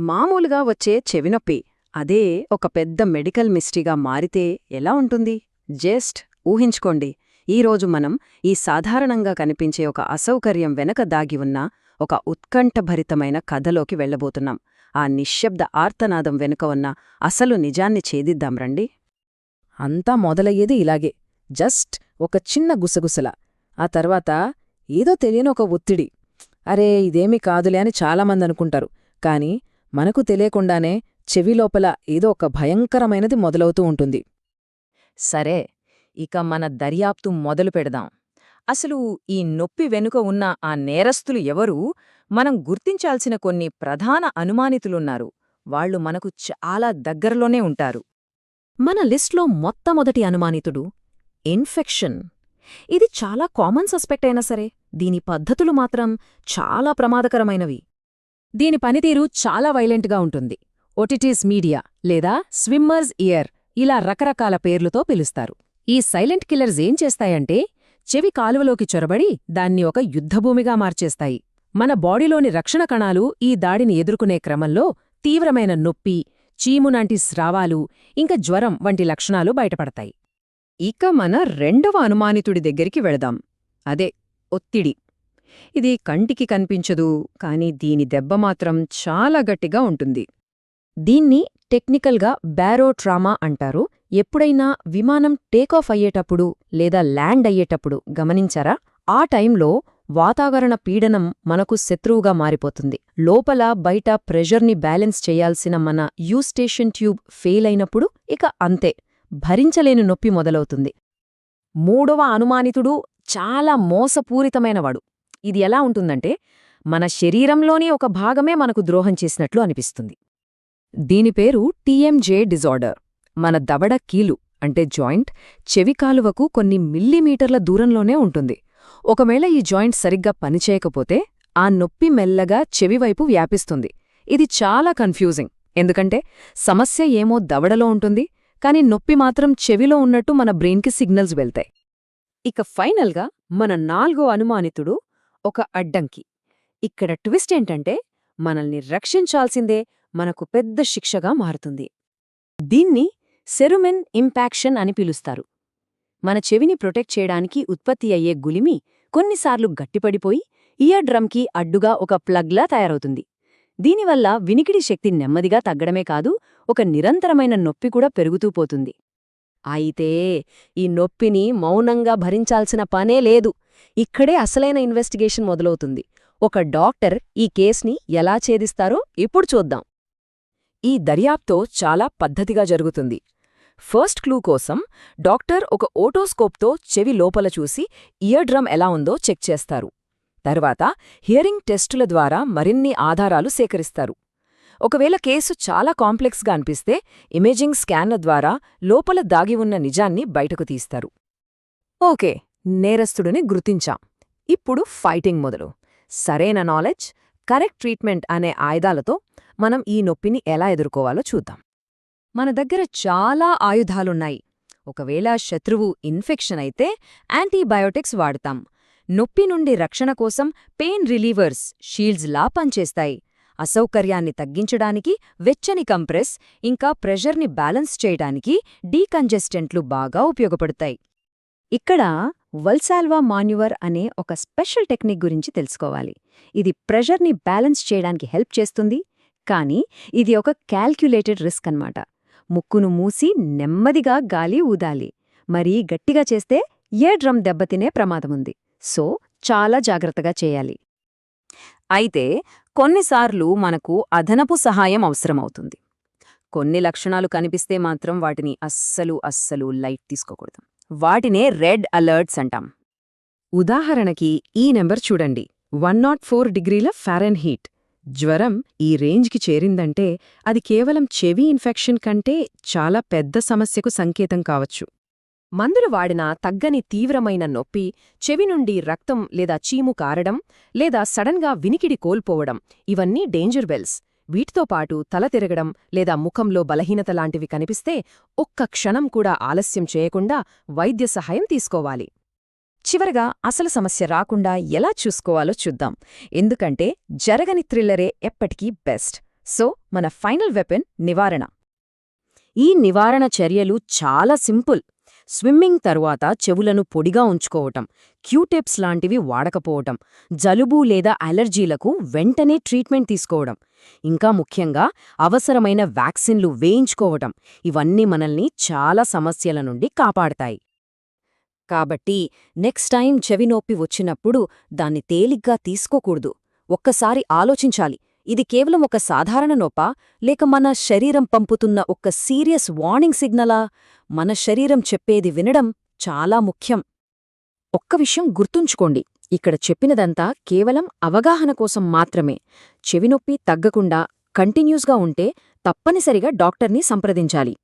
మామూలుగా వచ్చే చెవినొప్పి. అదే ఒక పెద్ద మెడికల్ మిస్టరీగా మారితే ఎలా ఉంటుంది? జస్ట్ ఊహించుకోండి. ఈరోజు మనం ఈ సాధారణంగా కనిపించే ఒక అసౌకర్యం వెనక దాగి ఉన్న ఒక ఉత్కంఠభరితమైన కథలోకి వెళ్ళబోతున్నాం. ఆ నిశ్శబ్ద ఆర్తనాదం వెనుక ఉన్న అసలు నిజాన్ని ఛేదిద్దాం రండి. అంతా మొదలయ్యేది ఇలాగే. జస్ట్ ఒక చిన్న గుసగుసల. ఆ తర్వాత ఏదో తెలియని ఒక ఒత్తిడి. అరే ఇదేమీ కాదులే అని చాలామంది అనుకుంటారు కాని మనకు తెలియకుండానే చెవిలోపల ఏదో ఒక భయంకరమైనది మొదలవుతూ ఉంటుంది. సరే ఇక మన దర్యాప్తు మొదలు పెడదాం. అసలు ఈ నొప్పి వెనుక ఉన్న ఆ నేరస్తులు ఎవరు? మనం గుర్తించాల్సిన కొన్ని ప్రధాన అనుమానితులున్నారు. వాళ్ళు మనకు చాలా దగ్గరలోనే ఉంటారు. మన లిస్ట్లో మొట్టమొదటి అనుమానితుడు ఇన్ఫెక్షన్. ఇది చాలా కామన్ సస్పెక్ట్ అయినా సరే దీని పద్ధతులు మాత్రం చాలా ప్రమాదకరమైనవి. దీని పనితీరు చాలా వైలెంట్గా ఉంటుంది. ఒటిటిస్ మీడియా లేదా స్విమ్మర్స్ ఇయర్ ఇలా రకరకాల పేర్లుతో పిలుస్తారు. ఈ సైలెంట్ కిల్లర్స్ ఏం చేస్తాయంటే చెవి కాలువలోకి చొరబడి దాన్ని ఒక యుద్ధభూమిగా మార్చేస్తాయి. మన బాడీలోని రక్షణ కణాలు ఈ దాడిని ఎదుర్కొనే క్రమంలో తీవ్రమైన నొప్పి చీమునాంటి స్రావాలు ఇంకా జ్వరం వంటి లక్షణాలు బయటపడతాయి. ఇక మన రెండవ అనుమానితుడి దగ్గరికి వెళదాం. అదే ఒత్తిడి. ఇది కంటికి కనిపించదు కాని దీని దెబ్బ మాత్రం చాలా గట్టిగా ఉంటుంది. దీన్ని టెక్నికల్గా బ్యారోట్రామా అంటారు. ఎప్పుడైనా విమానం టేకాఫ్ అయ్యేటప్పుడు లేదా ల్యాండ్ అయ్యేటప్పుడు గమనించారా? ఆ టైంలో వాతావరణ పీడనం మనకు శత్రువుగా మారిపోతుంది. లోపల బయట ప్రెషర్ని బ్యాలెన్స్ చేయాల్సిన మన యూస్టేషన్ ట్యూబ్ ఫెయిల్ అయినప్పుడు ఇక అంతే భరించలేని నొప్పి మొదలవుతుంది. మూడవ అనుమానితుడు చాలా మోసపూరితమైనవాడు. ఇది ఎలా ఉంటుందంటే మన శరీరంలోని ఒక భాగమే మనకు ద్రోహం చేసినట్లు అనిపిస్తుంది. దీని పేరు టీఎంజే డిజార్డర్. మన దవడ కీలు అంటే జాయింట్ చెవి కాలువకు కొన్ని మిల్లీమీటర్ల దూరంలోనే ఉంటుంది. ఒకవేళ ఈ జాయింట్ సరిగ్గా పనిచేయకపోతే ఆ నొప్పి మెల్లగా చెవివైపు వ్యాపిస్తుంది. ఇది చాలా కన్ఫ్యూజింగ్. ఎందుకంటే సమస్య ఏమో దవడలో ఉంటుంది కాని నొప్పి మాత్రం చెవిలో ఉన్నట్టు మన బ్రెయిన్కి సిగ్నల్స్ వెళ్తాయి. ఇక ఫైనల్గా మన నాల్గో అనుమానితుడు ఒక అడ్డంకి. ఇక్కడ ట్విస్ట్ ఏంటంటే మనల్ని రక్షించాల్సిందే మనకు పెద్ద శిక్షగా మారుతుంది. దీన్ని సెరుమెన్ ఇంపాక్షన్ అని పిలుస్తారు. మన చెవిని ప్రొటెక్ట్ చేయడానికి ఉత్పత్తి అయ్యే గులిమి కొన్నిసార్లు గట్టిపడిపోయి ఇయర్ డ్రమ్కి అడ్డుగా ఒక ప్లగ్లా తయారవుతుంది. దీనివల్ల వినికిడి శక్తి నెమ్మదిగా తగ్గడమే కాదు ఒక నిరంతరమైన నొప్పి కూడా పెరుగుతూ పోతుంది. అయితే ఈ నొప్పిని మౌనంగా భరించాల్సిన పనే లేదు. ఇక్కడే అసలైన ఇన్వెస్టిగేషన్ మొదలవుతుంది. ఒక డాక్టర్ ఈ కేస్ని ఎలా ఛేదిస్తారో ఇప్పుడు చూద్దాం. ఈ దర్యాప్తో చాలా పద్ధతిగా జరుగుతుంది. ఫస్ట్ క్లూ కోసం డాక్టర్ ఒక ఓటోస్కోప్తో చెవి లోపల చూసి ఇయర్ డ్రమ్ ఎలా ఉందో చెక్ చేస్తారు. తర్వాత హియరింగ్ టెస్టుల ద్వారా మరిన్ని ఆధారాలు సేకరిస్తారు. ఒకవేళ కేసు చాలా కాంప్లెక్స్గా అనిపిస్తే ఇమేజింగ్ స్కాన్ల ద్వారా లోపల దాగి ఉన్న నిజాన్ని బయటకు తీస్తారు. ఓకే. నేరస్తుడిని గుర్తించాం. ఇప్పుడు ఫైటింగ్ మొదలు. సరైన నాలెడ్జ్ కరెక్ట్ ట్రీట్మెంట్ అనే ఆయుధాలతో మనం ఈ నొప్పిని ఎలా ఎదుర్కోవాలో చూద్దాం. మన దగ్గర చాలా ఆయుధాలున్నాయి. ఒకవేళ శత్రువు ఇన్ఫెక్షన్ అయితే యాంటీబయోటిక్స్ వాడతాం. నొప్పి నుండి రక్షణ కోసం పెయిన్ రిలీవర్స్ షీల్డ్స్లా పనిచేస్తాయి. అసౌకర్యాన్ని తగ్గించడానికి వెచ్చని కంప్రెస్ ఇంకా ప్రెషర్ని బ్యాలెన్స్ చేయడానికి డీకంజెస్టెంట్లు బాగా ఉపయోగపడతాయి. ఇక్కడ వల్సాల్వా మాన్యువర్ అనే ఒక స్పెషల్ టెక్నిక్ గురించి తెలుసుకోవాలి. ఇది ప్రెషర్ని బ్యాలెన్స్ చేయడానికి హెల్ప్ చేస్తుంది కానీ ఇది ఒక క్యాల్క్యులేటెడ్ రిస్క్ అన్నమాట. ముక్కును మూసి నెమ్మదిగా గాలి ఊదాలి. మరీ గట్టిగా చేస్తే ఏ డ్రమ్ దెబ్బతినే ప్రమాదముంది సో చాలా జాగ్రత్తగా చేయాలి. అయితే కొన్నిసార్లు మనకు అదనపు సహాయం అవసరమవుతుంది. కొన్ని లక్షణాలు కనిపిస్తే మాత్రం వాటిని అస్సలు అస్సలు లైట్ తీసుకోకూడదు. వాటినే రెడ్ అలర్ట్స్ అంటాం. ఉదాహరణకి ఈ నెంబర్ చూడండి. వన్ నాట్ ఫోర్ డిగ్రీల ఫారెన్ హీట్ జ్వరం ఈ రేంజ్కి చేరిందంటే అది కేవలం చెవి ఇన్ఫెక్షన్ కంటే చాలా పెద్ద సమస్యకు సంకేతం కావచ్చు. మందులు వాడినా తగ్గని తీవ్రమైన నొప్పి చెవి నుండి రక్తం లేదా చీము కారడం లేదా సడన్గా వినికిడి కోల్పోవడం ఇవన్నీ డేంజర్ బెల్స్. వీటితో పాటు తల తిరగడం లేదా ముఖంలో బలహీనత లాంటివి కనిపిస్తే ఒక్క క్షణం కూడా ఆలస్యం చేయకుండా వైద్య సహాయం తీసుకోవాలి. చివరగా అసలు సమస్య రాకుండా ఎలా చూసుకోవాలో చూద్దాం. ఎందుకంటే జరగని థ్రిల్లరే ఎప్పటికీ బెస్ట్. సో మన ఫైనల్ వెపన్ నివారణ. ఈ నివారణ చర్యలు చాలా సింపుల్. స్విమ్మింగ్ తరువాత చెవులను పొడిగా ఉంచుకోవటం క్యూటెప్స్ లాంటివి వాడకపోవటం జలుబు లేదా అలర్జీలకు వెంటనే ట్రీట్మెంట్ తీసుకోవడం ఇంకా ముఖ్యంగా అవసరమైన వ్యాక్సిన్లు వేయించుకోవటం ఇవన్నీ మనల్ని చాలా సమస్యల నుండి కాపాడతాయి. కాబట్టి నెక్స్ట్ టైం చెవి నొప్పి వచ్చినప్పుడు దాన్ని తేలిగ్గా తీసుకోకూడదు. ఒక్కసారి ఆలోచించాలి. ఇది కేవలం ఒక సాధారణ నొప్పా లేక మన శరీరం పంపుతున్న ఒక సీరియస్ వార్నింగ్ సిగ్నలా? మన శరీరం చెప్పేది వినడం చాలా ముఖ్యం. ఒక్క విషయం గుర్తుంచుకోండి ఇక్కడ చెప్పినదంతా కేవలం అవగాహన కోసం మాత్రమే. చెవినొప్పి తగ్గకుండా కంటిన్యూస్గా ఉంటే తప్పనిసరిగా డాక్టర్ని సంప్రదించాలి.